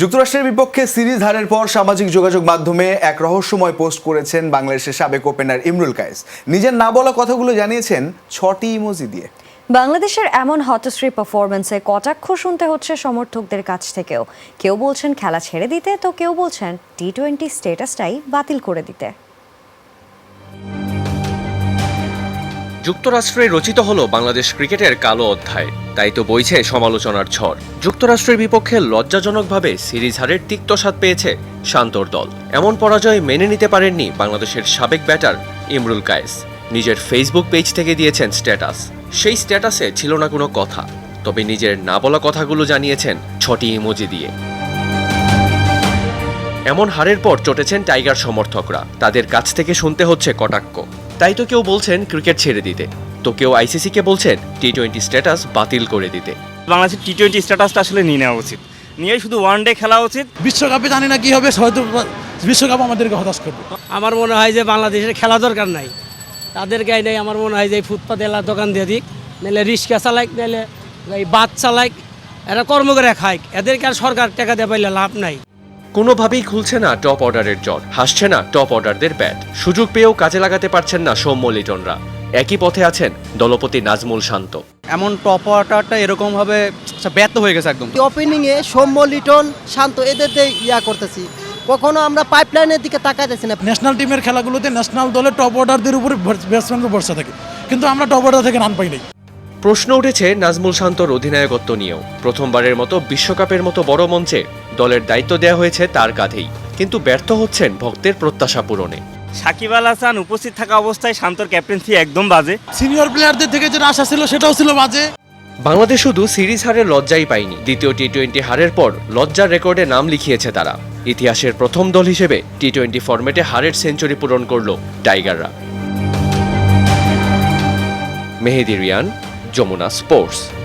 যুক্তরাষ্ট্রের বিপক্ষে সিরিজ হারের পর সামাজিক যোগাযোগ মাধ্যমে এক রহস্যময় পোস্ট করেছেন বাংলাদেশের সাবেক ওপেনার ইমরুল কায়েস। নিজের না বলা কথাগুলো জানিয়েছেন ছটি ইমোজি দিয়ে। বাংলাদেশের এমন হটশ্রী পারফরমেন্সে কটাক্ষ শুনতে হচ্ছে সমর্থকদের কাছ থেকেও। কেউ বলছেন খেলা ছেড়ে দিতে, তো কেউ বলছেন টি টোয়েন্টি স্টেটাসটাই বাতিল করে দিতে। যুক্তরাষ্ট্রে রচিত হলো বাংলাদেশ ক্রিকেটের কালো অধ্যায়। তাই তো বইছে সমালোচনার ঝড়। যুক্তরাষ্ট্রের বিপক্ষে লজ্জাজনকভাবে সিরিজ হারের তিক্ত স্বাদ পেয়েছে শান্তর দল। এমন পরাজয় মেনে নিতে পারেননি বাংলাদেশের সাবেক ব্যাটার ইমরুল কায়েস। নিজের ফেসবুক পেজ থেকে দিয়েছেন স্ট্যাটাস। সেই স্ট্যাটাসে ছিল না কোনো কথা, তবে নিজের না বলা কথাগুলো জানিয়েছেন ছটি ইমোজি দিয়ে। এমন হারের পর চটেছেন টাইগার সমর্থকরা। তাদের কাছ থেকে শুনতে হচ্ছে কটাক্ষ। তাই তো কেউ বলছেন ক্রিকেট ছেড়ে দিতে। তো কেউ আইসিসিকে বলছেন টি টোয়েন্টি স্ট্যাটাস বাতিল করে দিতে। বাংলাদেশের টি টোয়েন্টি স্ট্যাটাসটা আসলে নিয়ে নেওয়া উচিত। নিয়ে শুধু ওয়ান ডে খেলা উচিত। বিশ্বকাপে জানি না কি হবে হয়তো বিশ্বকাপ আমাদেরকে হতাশ করবে। আমার মনে হয় যে বাংলাদেশের খেলা দরকার নাই। তাদের গায়ে নেই আমার মনে হয় যে এই ফুটপাত এলা দোকান দিয়ে দিক নাহলে রিক্সা চালাইক নাহলে এই বাস চালাইক এরা কর্ম করে খাইক এদেরকে আর সরকার টাকা দিয়ে পাইলে লাভ নাই। কোনোভাবেই খুলছে না টপ অর্ডারের জট হাসছে না টপ অর্ডারদের ব্যাট। সুযোগ পেয়েও কাজে লাগাতে পারছেন না সৌম্য লিটনরা। একই পথে আছেন দলপতি নাজমুল শান্ত। এমন টপ অর্ডারটা এরকমভাবে ব্যর্থ হয়ে গেছে একদম। ওপেনিংয়ে সৌম্য লিটন শান্ত এদের ইয়া করতেছি। কখনো আমরা পাইপলাইনের দিকে তাকাইতেছি না। ন্যাশনাল টিমের খেলাগুলোতে ন্যাশনাল দলের টপ অর্ডারদের উপরে ব্যাটসম্যানকে ভরসা থাকে। কিন্তু আমরা টপ অর্ডার থেকে রান পাই নাই। প্রশ্ন উঠেছে নাজমুল শান্তর অধিনায়কত্ব নিয়েও। প্রথমবারের মতো বিশ্বকাপের মতো বড় মঞ্চে দলের দায়িত্ব দেওয়া হয়েছে তার কাঁধেই। কিন্তু ব্যর্থ হচ্ছেন ভক্তের প্রত্যাশা পূরণে। সাকিব আল হাসান উপস্থিত থাকা অবস্থায় শান্তর ক্যাপ্টেন্সি একদম বাজে। সিনিয়র প্লেয়ারদের থেকে যেটা আশা ছিল সেটাও ছিল বাজে। বাংলাদেশ শুধু সিরিজ হারের লজ্জাই পায়নি। দ্বিতীয় টি টোয়েন্টি হারের পর লজ্জার রেকর্ডে নাম লিখিয়েছে তারা। ইতিহাসের প্রথম দল হিসেবে টি টোয়েন্টি ফরম্যাটে হারের সেঞ্চুরি পূরণ করল টাইগাররা। মেহেদি রিয়ান যমুনা স্পোর্টস।